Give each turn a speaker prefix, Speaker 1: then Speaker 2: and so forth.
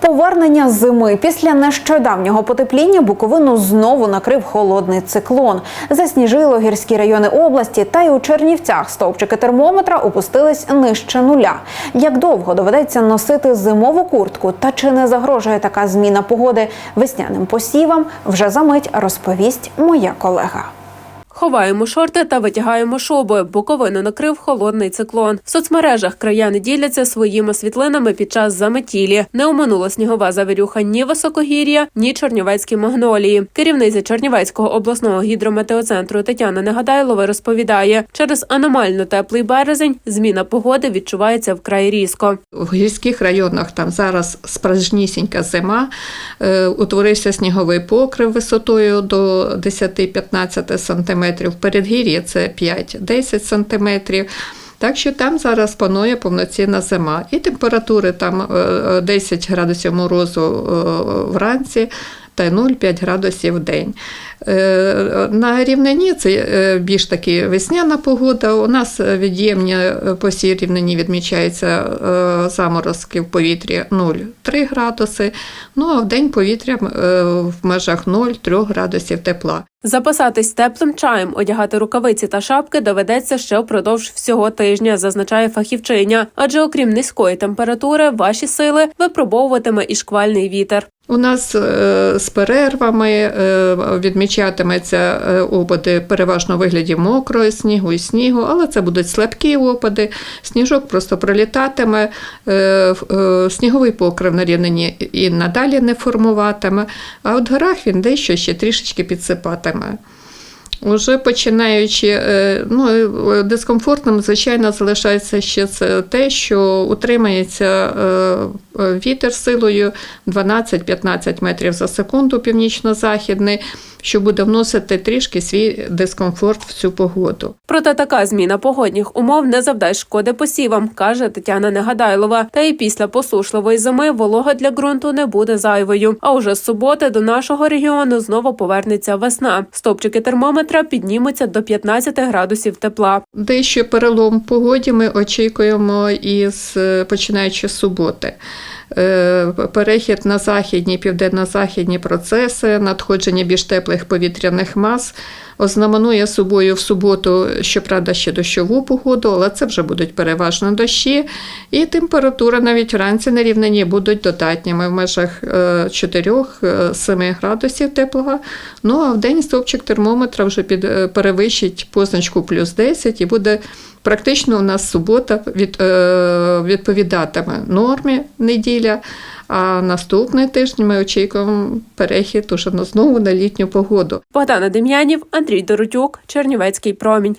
Speaker 1: Повернення зими після нещодавнього потепління Буковину знову накрив холодний циклон. Засніжило гірські райони області, та й у Чернівцях стовпчики термометра опустились нижче нуля. Як довго доведеться носити зимову куртку, та чи не загрожує така зміна погоди весняним посівам, вже за мить розповість моя колега.
Speaker 2: Ховаємо шорти та витягаємо шуби. Буковину накрив холодний циклон. В соцмережах краяни діляться своїми світлинами під час заметілі. Не оминула снігова завірюха ні високогір'я, ні чорнівецькі магнолії. Керівниця Чернівецького обласного гідрометеоцентру Тетяна Негадайлова розповідає, через аномально теплий березень зміна погоди відчувається вкрай різко.
Speaker 3: В гірських районах там зараз справжнісінька зима, е, утворився сніговий покрив висотою до 10-15 см, в передгір'ї це 5-10 см. Так що там зараз панує повноцінна зима. І температури там е, 10 градусів морозу е, вранці та 0,5 градусів в день. Е, На рівнині це е, більш таки весняна погода. У нас від'ємні по всій рівнині відмічаються е, заморозки в повітрі 0,3 градуси. Ну а в день повітря в межах 0,3 градусів тепла.
Speaker 2: Запасатись теплим чаєм, одягати рукавиці та шапки доведеться ще впродовж всього тижня, зазначає фахівчиня. Адже окрім низької температури, ваші сили випробовуватиме і шквальний вітер.
Speaker 3: У нас з перервами е, відмічатиметься е, опади переважно у вигляді мокрого снігу і снігу, але це будуть слабкі опади. Сніжок просто пролітатиме, е, е, сніговий покрив на рівнині і надалі не формуватиме, а от в горах він дещо ще трішечки підсипатиме. Уже починаючи, ну, дискомфортним, звичайно, залишається ще це те, що утримається вітер силою 12-15 метрів за секунду північно-західний, що буде вносити трішки свій дискомфорт в цю погоду.
Speaker 2: Проте така зміна погодних умов не завдасть шкоди посівам, каже Тетяна Негадайлова. Та і після посушливої зими волога для ґрунту не буде зайвою. А уже з суботи до нашого регіону знову повернеться весна. Стопчики термометра піднімуться до 15 градусів тепла.
Speaker 3: Дещо перелом погоді ми очікуємо із е, починаючи з суботи. Е, Перехід на західні, південно-західні процеси, надходження більш теплих повітряних мас ознаменує собою в суботу, щоправда, ще дощову погоду, але це вже будуть переважно дощі, і температура навіть вранці на рівнині будуть додатніми в межах е, 4-7 градусів тепла. Ну а в день стовпчик термометра вже під, е, перевищить позначку плюс 10 і буде практично у нас субота від, е, відповідатиме нормі неділя. А наступний тиждень ми очікуємо перехід уже знову на літню погоду.
Speaker 2: Богдана Дем'янів, Андрій Доротюк, Чернівецький промінь.